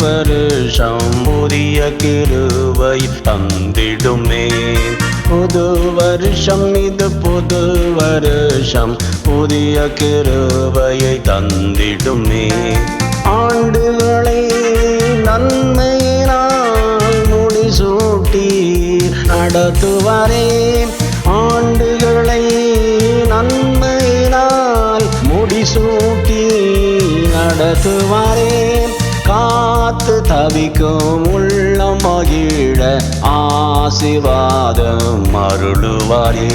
வருஷம் புதிய கிருவை தந்திடுமே. புது வருஷம் இது புது வருஷம் புதிய கிருவையை தந்திடுமே. ஆண்டுகளை நன்மையினால் முடிசூட்டி நடத்துவாரேன் தவிக்கும் உள்ளம் மகிழ ஆசிர்வாதம் அருளுவாரே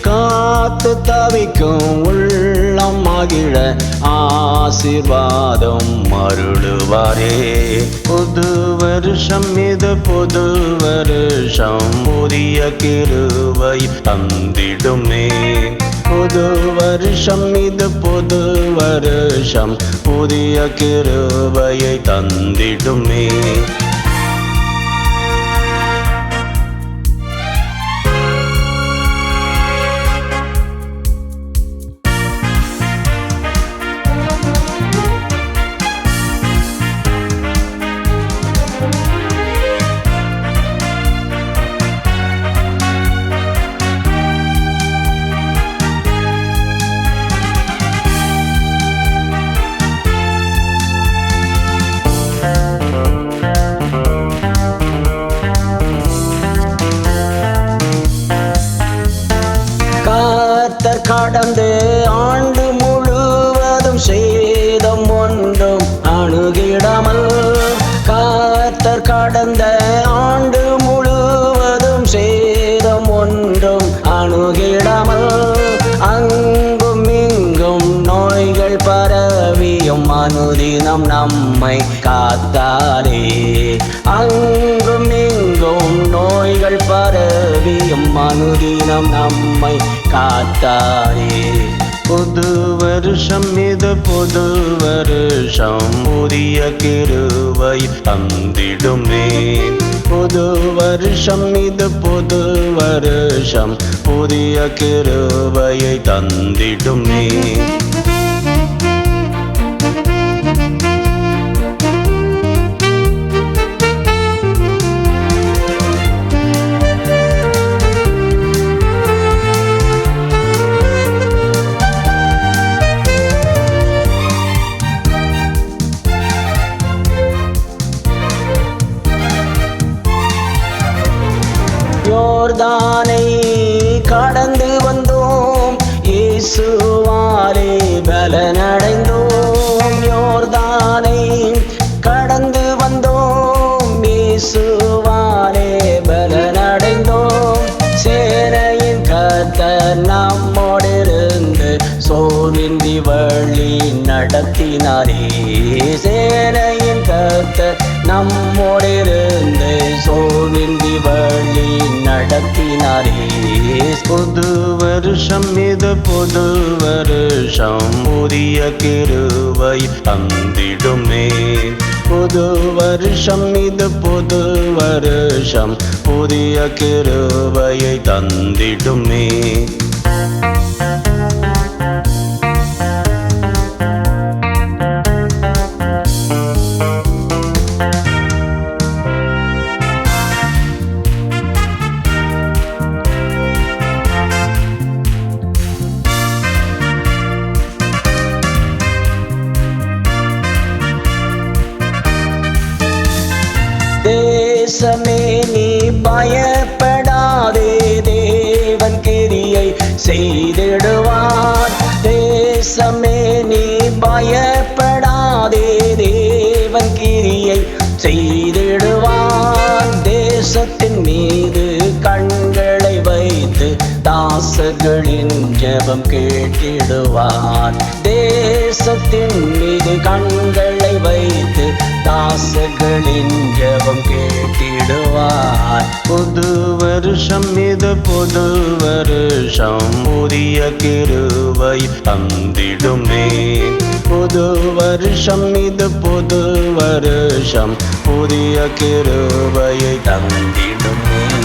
காத்து தவிக்கும் உள்ளம் மகிழ ஆசிர்வாதம் அருளுவாரே. புது வருஷம் இது புது வருஷம் புதிய கிருவை தந்திடுமே. புது வருஷம் இது புது வருஷம். புதிய கிருபையை தந்திடுமே. கடந்து ஆண்டு முழுவதும் சேதம் ஒன்றும் அணுகிடாமல். காத்தர் கடந்த பரவியும் அனுதினம் நம்மை காத்தாரே. அங்கும் இங்கும் நோய்கள் பரவியும் அனுதினம் நம்மை காத்தாரே. புது வருஷம் இது புது வருஷம் புதிய கிருவை தந்திடுமே. புது வருஷம் இது புது வருஷம் புதிய கிருவையை தந்திடுமே. யோர்தானை கடந்து வந்தோம். இயேசுவாலே பலனடைந்தோம். யோர்தானை கடந்து நீதி வழி நடத்தினாரே. சேனையின் கத்த நம்மோடிருந்து சோர்வின்றி வழி நடத்தினாரே. புது வருஷம் இது புது வருஷம் புதிய கிருவை தந்திடுமே. புது வருஷம் இது புது வருஷம் புதிய கிருவையை தந்திடுமே. தேசமே நீ பயப்படாதே. தேவன் கிரியை செய்திடுவார். தேசமே நீ பயப்படாதே. தேவன் கிரியை செய்திடுவார். தேசத்தின் மீது கண்களை வைத்து தாசர்களின் ஜெபம் கேட்டிடுவார். தேசத்தின் மீது கண்களை வைத்து தாசர்களின் ஜபம் கேட்டிடுவார். புது வருஷம் இது புது வருஷம். புதிய கிருவை தந்திடுமே. புது வருஷம் இது புது வருஷம். புதிய கிருவையை தந்திடுமே.